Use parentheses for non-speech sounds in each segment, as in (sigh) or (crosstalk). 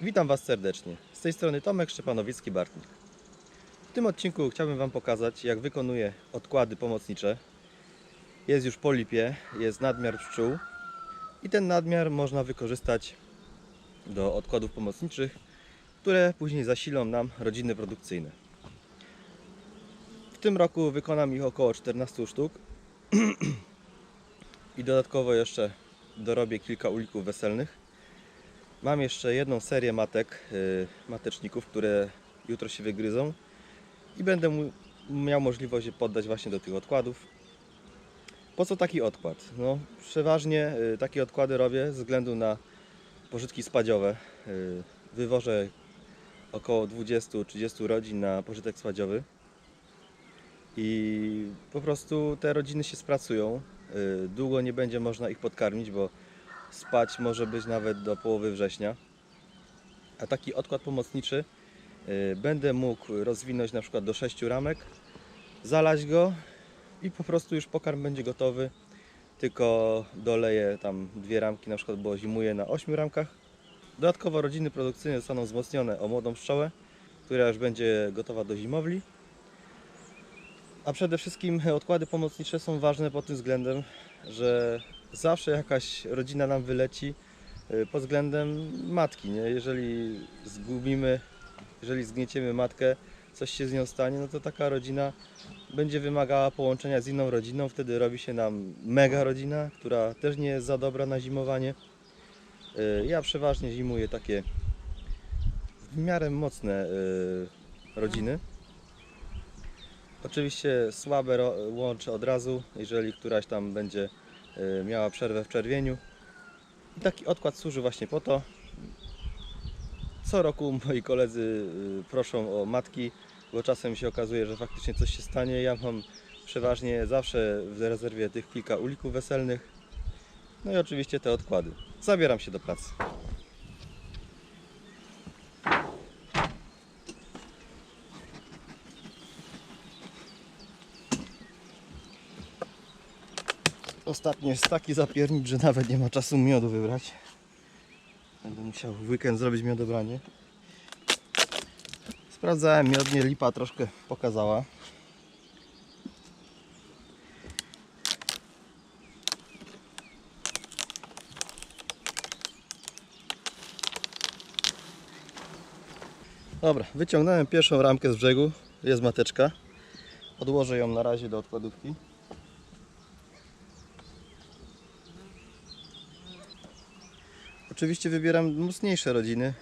Witam Was serdecznie. Z tej strony Tomek Szczepanowicki-Bartnik. W tym odcinku chciałbym Wam pokazać, jak wykonuję odkłady pomocnicze. Jest już po lipie, jest nadmiar pszczół i ten nadmiar można wykorzystać do odkładów pomocniczych, które później zasilą nam rodziny produkcyjne. W tym roku wykonam ich około 14 sztuk (clears throat) i dodatkowo jeszcze dorobię kilka ulików weselnych. Mam jeszcze jedną serię matek, y, mateczników, które jutro się wygryzą i będę miał możliwość je poddać właśnie do tych odkładów. Po co taki odkład? No, przeważnie y, takie odkłady robię ze względu na pożytki spadziowe. Y, Wywożę około 20-30 rodzin na pożytek spadziowy i po prostu te rodziny się spracują. Długo nie będzie można ich podkarmić, bo spać może być nawet do połowy września. A taki odkład pomocniczy y, będę mógł rozwinąć na przykład do 6 ramek, zalać go i po prostu już pokarm będzie gotowy. Tylko doleję tam dwie ramki, na przykład, bo zimuję na 8 ramkach. Dodatkowo rodziny produkcyjne zostaną wzmocnione o młodą pszczołę, która już będzie gotowa do zimowli. A przede wszystkim odkłady pomocnicze są ważne pod tym względem, że zawsze jakaś rodzina nam wyleci y, pod względem matki. Nie? Jeżeli zgubimy, jeżeli zgnieciemy matkę, coś się z nią stanie, no to taka rodzina będzie wymagała połączenia z inną rodziną. Wtedy robi się nam mega rodzina, która też nie jest za dobra na zimowanie. Y, Ja przeważnie zimuję takie w miarę mocne y, rodziny. Oczywiście słabe łączę od razu, jeżeli któraś tam będzie miała przerwę w czerwieniu. I taki odkład służy właśnie po to. Co roku moi koledzy y, proszą o matki, bo czasem się okazuje, że faktycznie coś się stanie. Ja mam przeważnie zawsze w rezerwie tych kilka ulików weselnych. No i oczywiście te odkłady. Zabieram się do pracy. Ostatnio jest taki zapiernicz, że nawet nie ma czasu miodu wybrać. Będę musiał w weekend zrobić miodobranie. Sprawdzałem miodnie, lipa troszkę pokazała. Dobra, wyciągnąłem pierwszą ramkę z brzegu. Jest mateczka. Odłożę ją na razie do odkładówki. Oczywiście wybieram mocniejsze rodziny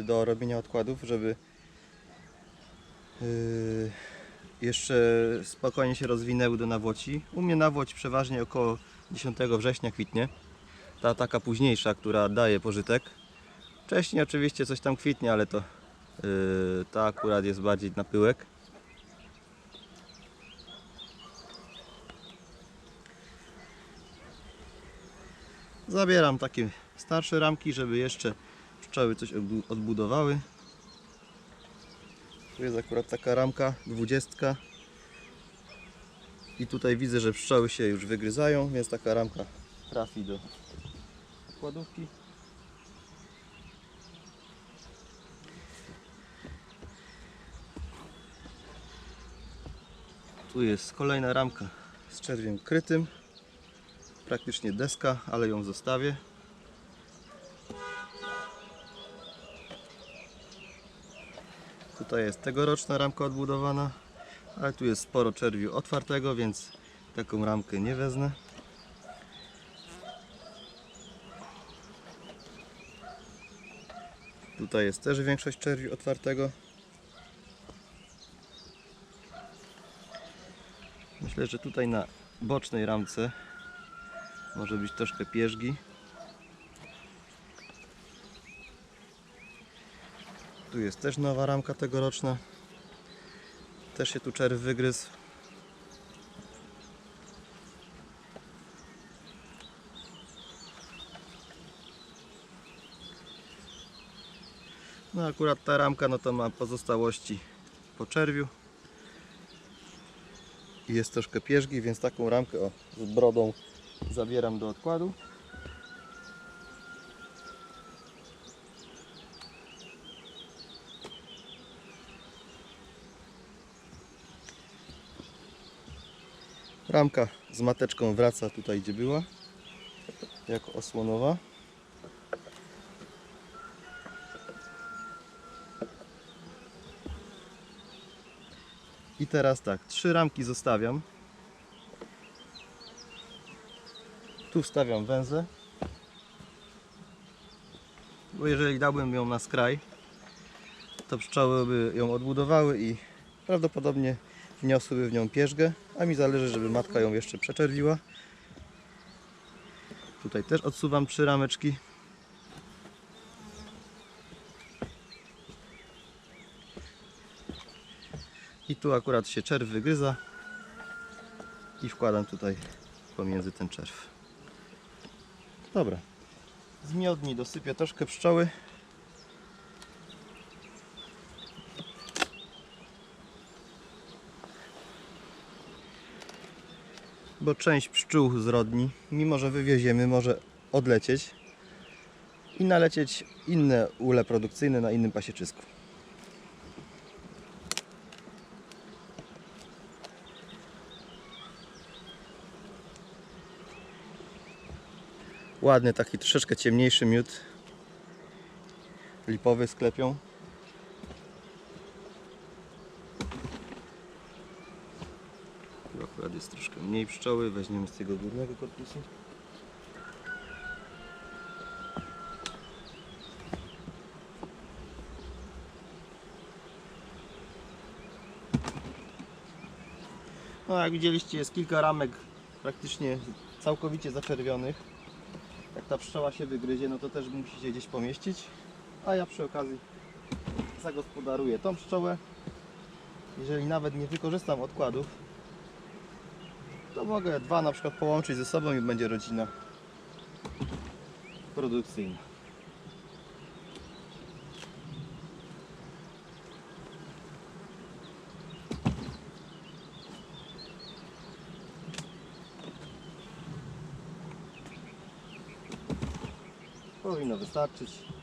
y, do robienia odkładów, żeby y, jeszcze spokojnie się rozwinęły do nawłoci. U mnie nawłoć przeważnie około 10 września kwitnie. Ta taka późniejsza, która daje pożytek. Wcześniej oczywiście coś tam kwitnie, ale to y, ta akurat jest bardziej na pyłek. Zabieram takie starsze ramki, żeby jeszcze pszczoły coś odbu- odbudowały. Tu jest akurat taka ramka, dwudziestka. I tutaj widzę, że pszczoły się już wygryzają, więc taka ramka trafi do odkładówki. Tu jest kolejna ramka z czerwiem krytym praktycznie deska, ale ją zostawię. Tutaj jest tegoroczna ramka odbudowana, ale tu jest sporo czerwiu otwartego, więc taką ramkę nie wezmę. Tutaj jest też większość czerwiu otwartego. Myślę, że tutaj na bocznej ramce może być troszkę pierzgi. Tu jest też nowa ramka tegoroczna. Też się tu czerw wygryzł. No akurat ta ramka no to ma pozostałości po czerwiu. Jest troszkę pierzgi, więc taką ramkę o, z brodą zabieram do odkładu. Ramka z mateczką wraca tutaj, gdzie była, jako osłonowa. I teraz tak, trzy ramki zostawiam. Tu wstawiam węzę. Bo jeżeli dałbym ją na skraj, to pszczoły by ją odbudowały i prawdopodobnie wniosłyby w nią pierzgę, a mi zależy, żeby matka ją jeszcze przeczerwiła. Tutaj też odsuwam trzy rameczki. I tu akurat się czerw wygryza i wkładam tutaj pomiędzy ten czerw. Dobra. Z miodni dosypię troszkę pszczoły. Bo część pszczół z rodni, mimo że wywieziemy, może odlecieć i nalecieć inne ule produkcyjne na innym pasieczysku. Ładny, taki troszeczkę ciemniejszy miód. Lipowy sklepią. Akurat jest troszkę mniej pszczoły. Weźmiemy z tego górnego korpusu. No jak widzieliście jest kilka ramek praktycznie całkowicie zaczerwionych. Jak ta pszczoła się wygryzie, no to też musi się gdzieś pomieścić. A ja przy okazji zagospodaruję tą pszczołę. Jeżeli nawet nie wykorzystam odkładów, to mogę dwa na przykład połączyć ze sobą i będzie rodzina produkcyjna. Powinno wystarczyć.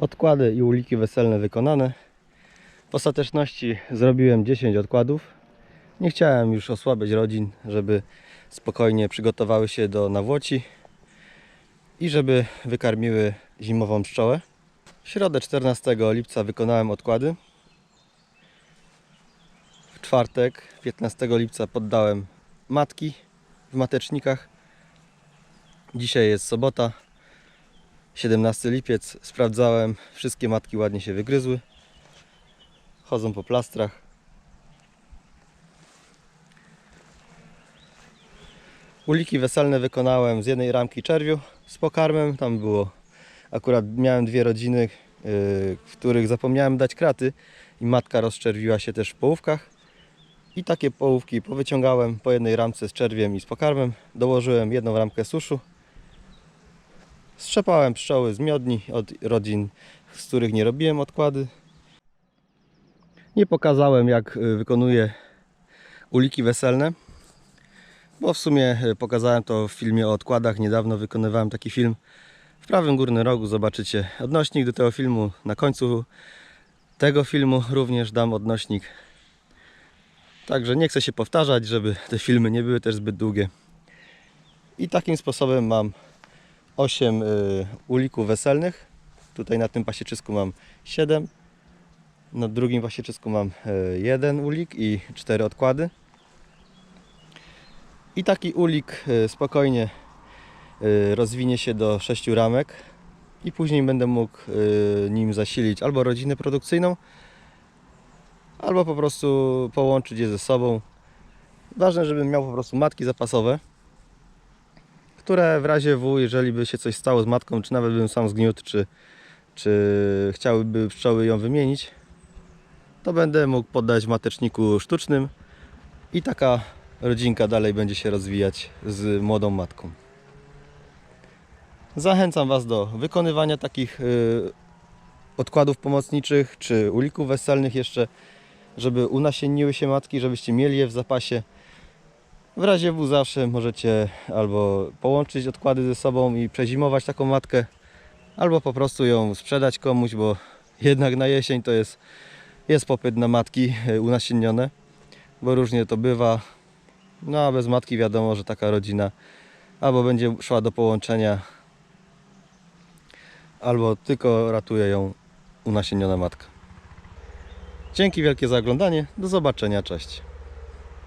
Odkłady i uliki weselne wykonane. W ostateczności zrobiłem 10 odkładów. Nie chciałem już osłabiać rodzin, żeby spokojnie przygotowały się do nawłoci i żeby wykarmiły zimową pszczołę. W środę 14 lipca wykonałem odkłady. W czwartek 15 lipca poddałem matki w matecznikach. Dzisiaj jest sobota, 17 lipiec. Sprawdzałem, wszystkie matki ładnie się wygryzły. Chodzą po plastrach. Uliki weselne wykonałem z jednej ramki czerwiu z pokarmem. Tam było, akurat miałem dwie rodziny, yy, w których zapomniałem dać kraty i matka rozczerwiła się też w połówkach. I takie połówki powyciągałem po jednej ramce z czerwiem i z pokarmem. Dołożyłem jedną ramkę suszu. Strzepałem pszczoły z miodni od rodzin, z których nie robiłem odkłady. Nie pokazałem jak y, wykonuję uliki weselne, bo w sumie y, pokazałem to w filmie o odkładach. Niedawno wykonywałem taki film. W prawym górnym rogu zobaczycie odnośnik do tego filmu. Na końcu tego filmu również dam odnośnik Także nie chcę się powtarzać, żeby te filmy nie były też zbyt długie. I takim sposobem mam 8 y, ulików weselnych. Tutaj na tym pasieczysku mam 7. Na drugim pasieczysku mam y, jeden ulik i 4 odkłady. I taki ulik y, spokojnie rozwinie się do 6 ramek i później będę mógł nim zasilić albo rodzinę produkcyjną, albo po prostu połączyć je ze sobą. Ważne, żebym miał po prostu matki zapasowe, które w razie W, jeżeli by się coś stało z matką, czy nawet bym sam zgniótł, czy, czy chciałyby pszczoły ją wymienić, to będę mógł poddać w mateczniku sztucznym i taka rodzinka dalej będzie się rozwijać z młodą matką. Zachęcam Was do wykonywania takich y, odkładów pomocniczych czy ulików weselnych jeszcze żeby unasienniły się matki, żebyście mieli je w zapasie. W razie W zawsze możecie albo połączyć odkłady ze sobą i przezimować taką matkę, albo po prostu ją sprzedać komuś, bo jednak na jesień to jest, jest popyt na matki y, unasiennione, bo różnie to bywa. No a bez matki wiadomo, że taka rodzina albo będzie szła do połączenia, albo tylko ratuje ją unasienniona matka. Dzięki wielkie za oglądanie. Do zobaczenia. Cześć.